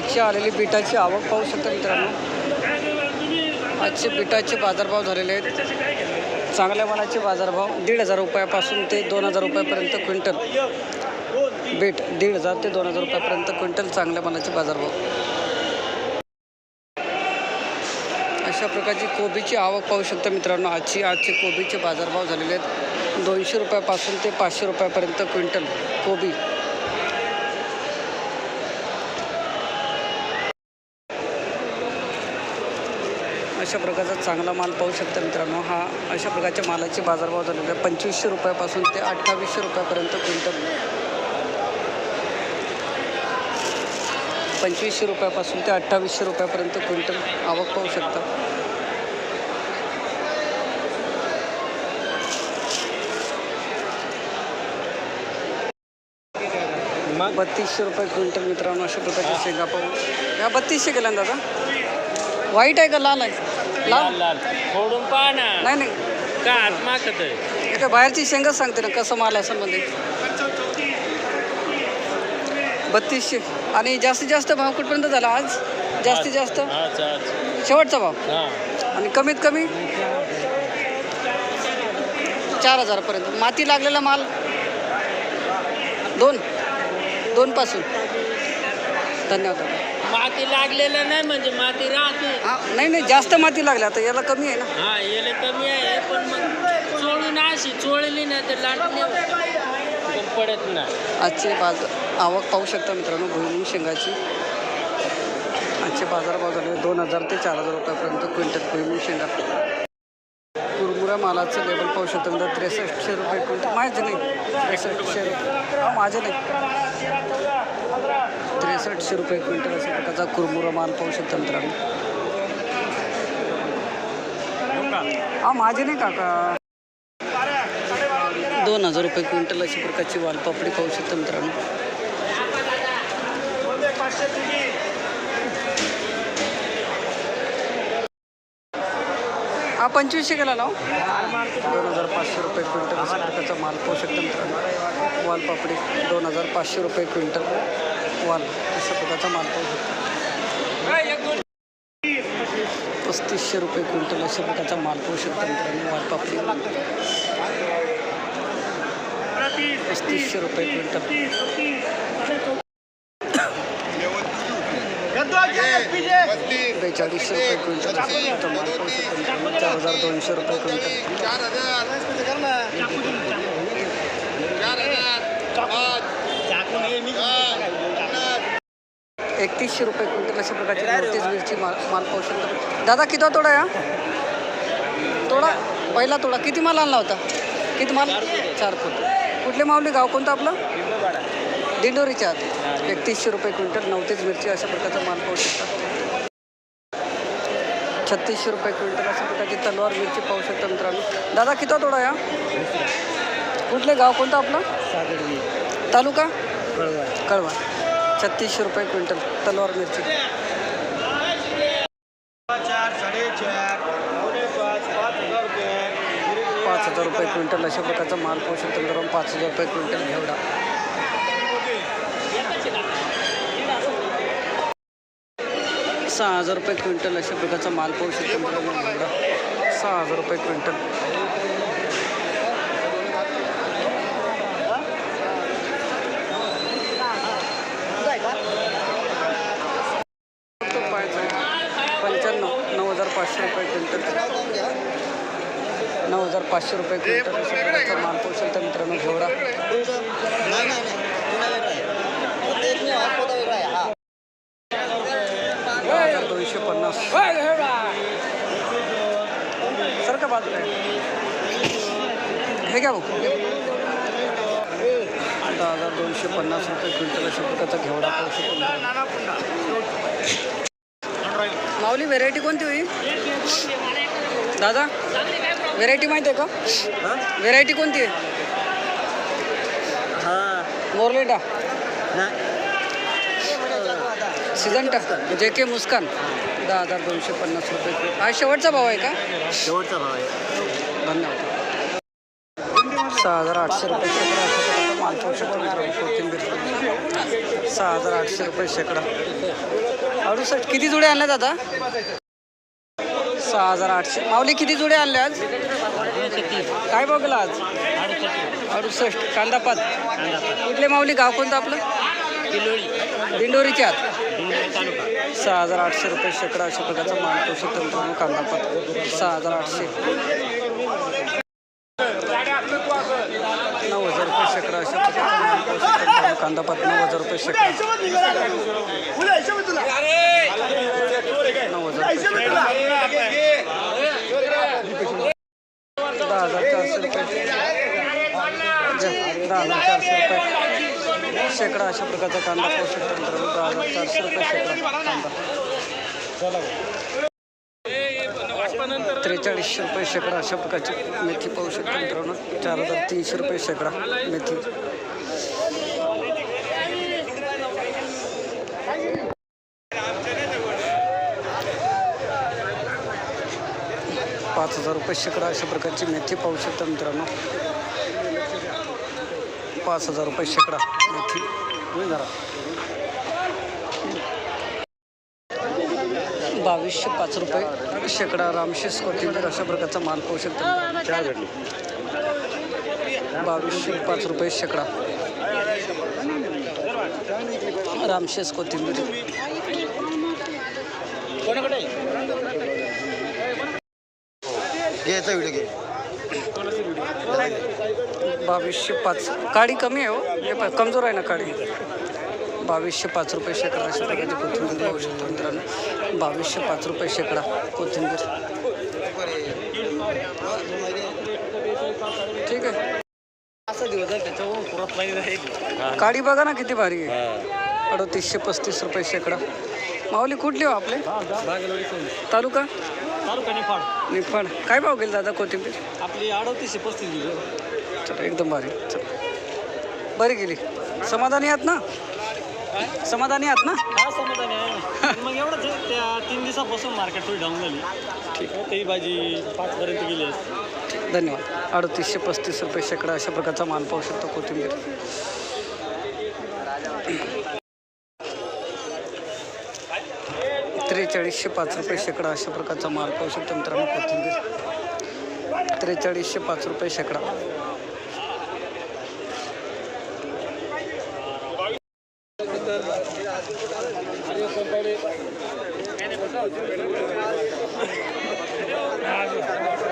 आजची आलेली बिटाची आवक पाहू शकता मित्रांनो. आजचे बिटाचे बाजारभाव झालेले आहेत. चांगल्या मालाचे बाजारभाव दीड हजार रुपयापासून ते दोन हजार रुपयापर्यंत क्विंटल. बीट दीड हजार ते दोन हजार रुपयापर्यंत क्विंटल चांगल्या मालाचे बाजारभाव. अशा प्रकारची कोबीची आवक पाहू शकता मित्रांनो. आजची आजचे कोबीचे बाजारभाव झालेले आहेत. दोनशे रुपयापासून ते पाचशे रुपयापर्यंत क्विंटल कोबी. अशा प्रकारचा चांगला माल पाहू शकता मित्रांनो. हा अशा प्रकारच्या मालाचे बाजारभाव झालेले आहे. पंचवीसशे रुपयापासून ते अठ्ठावीसशे रुपयापर्यंत क्विंटल पंचवीसशे रुपयापासून ते अठ्ठावीसशे रुपयापर्यंत क्विंटल आवक पाहू शकता? बत्तीसशे रुपये क्विंटल मित्रांनो अशा प्रकारचे शेंगा पाहू. या बत्तीसशे गेल्या ना दादा? व्हाईट आहे का लाल आहे? लाल? लाल फोडून पहा ना. नाही नाही. का आहे? इथे बाहेरची शेंगाच सांगते ना कसं माल असेल मध्ये बत्तीसशे. आणि जास्तीत जास्त भाव कुठपर्यंत झाला आज? जास्तीत जास्त? शेवटचा भाव. हा. आणि कमीत कमी? चार हजारपर्यंत. माती लागलेला माल? दोन. दोन पासून धन्यवाद. माती लागलेलं नाही म्हणजे माती राहते. हा नाही नाही जास्त माती लागली आता याला कमी आहे ना. हा याला कमी आहे पण मग चोळून अशी चोळली नाही तर लाटली. पण पडत नाही. आजचे बाजार आवक पाहू शकता मित्रांनो भुईमुग शेंगाची. आजचे बाजारभाव झाले दोन हजार ते चार हजार रुपयापर्यंत क्विंटल भुईमुग शेंगा. कुरमुरा मालाचं लेवल पाहू शकता म्हणजे त्रेसष्टशे रुपये क्विंटल. माझे नाही त्रेसष्टशे रुपये. हा माझे नाही. त्रेसष्टशे रुपये क्विंटल अशा प्रकारचा कुरमुरा माल पाहू शकता मित्रांनो. हा माझे नाही काका. दोन हजार रुपये क्विंटल अशा प्रकारची वालपापडी पाहू शकता मित्रांनो. हा पंचवीसशे गेला लाव हो? दोन हजार पाचशे रुपये क्विंटल अशा प्रकारचा माल पाहू शकता वालपापडी दोन हजार पाचशे रुपये क्विंटल वाल अशा प्रकारचा माल पाहू शकतो. पस्तीसशे रुपये क्विंटल अशा प्रकारचा माल पाहू शकता मित्रांनो वालपापडी पस्तीसशे रुपये क्विंटल. बेचाळीसशे रुपये क्विंटल. चार हजार दोनशे रुपये क्विंटल. एकतीसशे रुपये क्विंटल अशा प्रकारची मिरची माल माल पाहू शकता. दादा किती तोडा या तोडा? पहिला तोडा. किती माल आणला होता? किती माल? चार फूट. कुठले माऊली? गाव कोणतं आपलं? दिंडोरीच्या आत एकतीसशे रुपये क्विंटल नवतीच मिरची अशा प्रकारचा माल पाहू शकता. छत्तीसशे रुपये क्विंटल अशा प्रकारची तलवार मिरची पाहू शकता मित्रांनो. दादा किती तोडा या? कुठले गाव कोणतं आपलं? तालुका? कळवा. छत्तीसशे रुपये क्विंटल तलवार मिरची. पाच हजार रुपये क्विंटल अशा प्रकारचा माल पाहू शकतो मित्रांनो. पाच हजार रुपये क्विंटल घेवडा. सहा हजार रुपये क्विंटल अशा प्रकारचा माल पाहू शकतो मित्रांनो सहा हजार रुपये क्विंटल. पंच्याण्णव नऊ हजार पाचशे रुपये क्विंटल. नऊ हजार पाचशे रुपये क्विंटल अशा प्रकारचा माल पाहू शकता मित्रांनो घेवडा दहा हजार दोनशे पन्नास सर का बाजूला आहे हे घ्या भाऊ दहा हजार दोनशे पन्नास रुपये क्विंटल प्रकारचा घेवडा शकतो माऊली व्हेरायटी कोणती होईल दादा व्हेरायटी माहिती आहे का? व्हेरायटी कोणती आहे? मोरलेडा सीझन टाकतात जे के मुस्कान. दहा हजार दोनशे पन्नास रुपये. हा शेवटचा भाव आहे का? शेवटचा भाव आहे. धन्यवाद. सहा हजार आठशे रुपये प्रकारचा माल पाहू शकतो कोथिंबीर. सहा हजार आठशे रुपये शेकडा. अडुसष्ट. किती जुडे आणल्या दादा? सहा हजार आठशे. माऊली किती जुडे आणले आज? काय बघला आज? अडुसष्ट. कांदापात. कुठले माऊली? गाव कोणतं आपलं? दिंडोरीच्या आत सहा हजार आठशे रुपये शेकडा अशा प्रकारचा माल पाहू शकतो मित्रांनो कांदापात. सहा हजार आठशे नऊ हजार रुपये शेकडा अशा प्रकारचा माल पाहू मित्रांनो कांदापात नऊ हजार रुपये शेकडा नऊ हजार रुपये शेकडा दहा हजार चारशे रुपये दहा हजार चारशे रुपये शेकडा अशा प्रकारचा कांदा पाहू शकतो मित्रांनो. दहा हजार चारशे रुपये शेकडा कांदा. त्रेचाळीसशे रुपये शेकडा अशा प्रकारची मेथी पाहू शकतो मित्रांनो. चार हजार तीनशे रुपये शेकडा मेथी. पाच हजार रुपये शेकडा अशा प्रकारची मेथी पाहू शकता मित्रांनो. पाच हजार रुपये शेकडा मेथी. जरा. बावीसशे पाच रुपये शेकडा रामशेष कोथिंबीर अशा प्रकारचा माल पाहू शकतो बावीसशे पाच रुपये शेकडा. रामशेष कोथिंबीर. याचा व्हिडिओ घे. बावीसशे पाच. काडी कमी आहे हो. हे पण कमजोर आहे ना काडी. बावीसशे पाच रुपये शेकडा अशा प्रकारची कोथिंबीर पाहू शकतो मित्रांनो. बावीसशे पाच रुपये शेकडा कोथिंबीर. ठीक आहे. काडी बघा ना किती भारी आहे. अडतीसशे पस्तीस रुपये शेकडा. माऊली कुठली हो आपले? तालुका? तालुका निफाड? निफाड. काय भाव गेले दादा कोथिंबीर? आपली अडतीसशे पस्तीस दिली. चला एकदम भारी. चला. बरी गेली. समाधानी आहात ना? समाधानी आहात ना? हा समाधानी आहे ना. मग एवढंच आहे, त्या तीन दिवसापासून मार्केट थोडी डाऊन झाली. ठीक. आहे ती भाजी पाचपर्यंत गेली असते. धन्यवाद. अडतीसशे पस्तीस रुपये शेकडा अशा प्रकारचा माल पाहू शकतो कोथिंबीर. त्रेचाळीसशे पाच रुपये शेकडा अशा प्रकारचा माल पाहू शकतो मित्रांनो कोथिंबीर. त्रेचाळीसशे पाच रुपये शेकडा.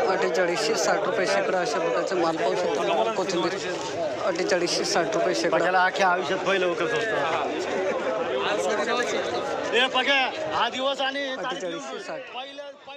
अठ्ठेचाळीसशे साठ रुपये शेकडा अशा प्रकारचे माल पाहू शकतो कोथिंबीर. अठ्ठेचाळीसशे साठ रुपये शेकडा. आयुष्यात पहिलं हे बघा हा दिवस आणि तारीख अठ्ठेचाळीसशे साठ. पहिलं पहिलं